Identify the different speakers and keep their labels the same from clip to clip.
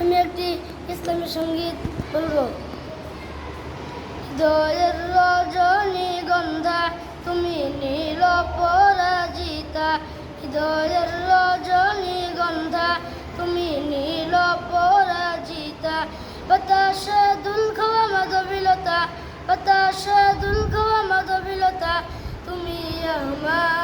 Speaker 1: আমি একটি ইসলামী সংগীত বলব। হৃদয়ের রজনী গন্ধা, তুমি নীল পরাজিতা। হৃদয়ের রজনী গন্ধা, তুমি নীল পরাজিতা। বাতাসে দুল খাওয়া মাধবিলতা বাতাসে দুল খাওয়া মাধবিলতা। তুমি আমার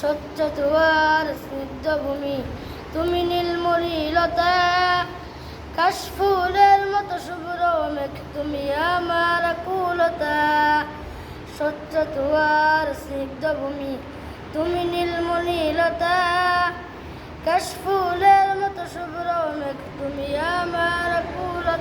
Speaker 1: সত্য তোমার স্নিগ্ধ ভূমি তুমি নীলমরিলতা কাশফুলের মতো শুভ্র মেঘ, তুমি আমার কুলতা সত্য তোমার স্নিগ্ধ ভূমি তুমি নীলমণিলতা, কাশফুলের মতো শুভ্র মেঘ, তুমি আমার কুলতা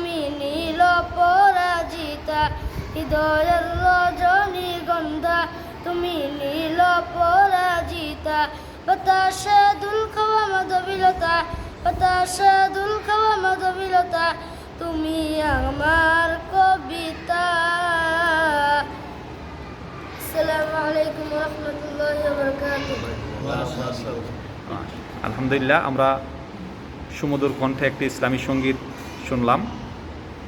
Speaker 1: তুমি নীল পরাজিতা, হৃদয়ের রজনী গন্ধা। তুমি নীল পরাজিতা, বাতাসে দুল খাওয়া মাধবিলতা, বাতাসে দুল খাওয়া তুমি আমার কবিতা। আসসালামু আলাইকুম রহমতুল্লাহ
Speaker 2: আলহামদুলিল্লাহ, আমরা সুমধুর কণ্ঠে একটি ইসলামী সংগীত শুনলাম।